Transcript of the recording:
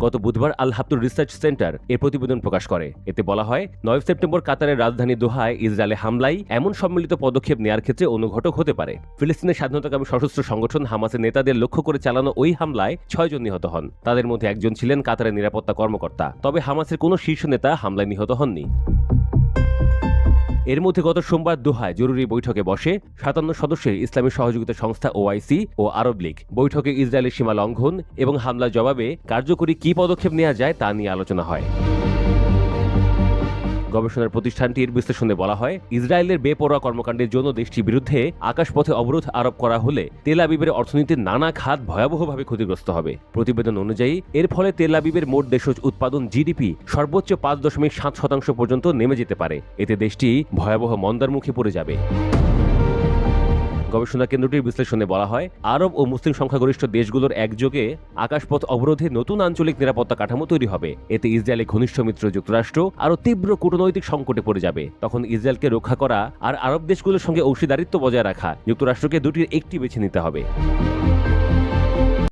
গত বুধবার আল Habtoor research centre এর প্রতিবেদন প্রকাশ করে। এতে বলা হয়, নয় সেপ্টেম্বর কাতারের রাজধানী দোহায় ইসরায়েলে হামলায় এমন সম্মিলিত পদক্ষেপ নেওয়ার ক্ষেত্রে অনুঘটক হতে পারে। ফিলিস্তিনের স্বাধীনতাকামী সশস্ত্র সংগঠন হামাসের নেতাদের লক্ষ্য করে চালানো ওই হামলায় ছয়জন নিহত হন। তাদের মধ্যে একজন ছিলেন কাতারের নিরাপত্তা কর্মকর্তা। তবে হামাসের কোনো শীর্ষ নেতা হামলায় নিহত হননি। এর মধ্যে গত সোমবার দোহায় জরুরি বৈঠকে বসে সাতান্ন সদস্যের ইসলামী সহযোগিতা সংস্থা ওআইসি ও আরব লীগ। বৈঠকে ইসরায়েলের সীমা লঙ্ঘন এবং হামলার জবাবে কার্যকরী কি পদক্ষেপ নেওয়া যায় তা নিয়ে আলোচনা হয়। গবেষণার প্রতিষ্ঠানটির বিশ্লেষণে বলা হয়, ইসরায়েলের বেপরোয়া কর্মকাণ্ডের জন্য দেশটির বিরুদ্ধে আকাশপথে অবরোধ আরোপ করা হলে তেল আবিবের অর্থনীতির নানা খাত ভয়াবহভাবে ক্ষতিগ্রস্ত হবে। প্রতিবেদন অনুযায়ী, এর ফলে তেল আবিবের মোট দেশজ উৎপাদন জিডিপি সর্বোচ্চ পাঁচ দশমিক সাত শতাংশ পর্যন্ত নেমে যেতে পারে। এতে দেশটি ভয়াবহ মন্দার মুখে পড়ে যাবে। গবেষণা কেন্দ্রটির বিশ্লেষণে বলা হয়, আরব ও মুসলিম সংখ্যাগরিষ্ঠ দেশগুলোর একযোগে আকাশপথ অবরোধে নতুন আঞ্চলিক নিরাপত্তা কাঠামো তৈরি হবে। এতে ইসরায়েলের ঘনিষ্ঠ মিত্র যুক্তরাষ্ট্র আরও তীব্র কূটনৈতিক সংকটে পড়ে যাবে। তখন ইসরায়েলকে রক্ষা করা আর আরব দেশগুলোর সঙ্গে অংশীদারিত্ব বজায় রাখা যুক্তরাষ্ট্রকে দুটির একটি বেছে নিতে হবে।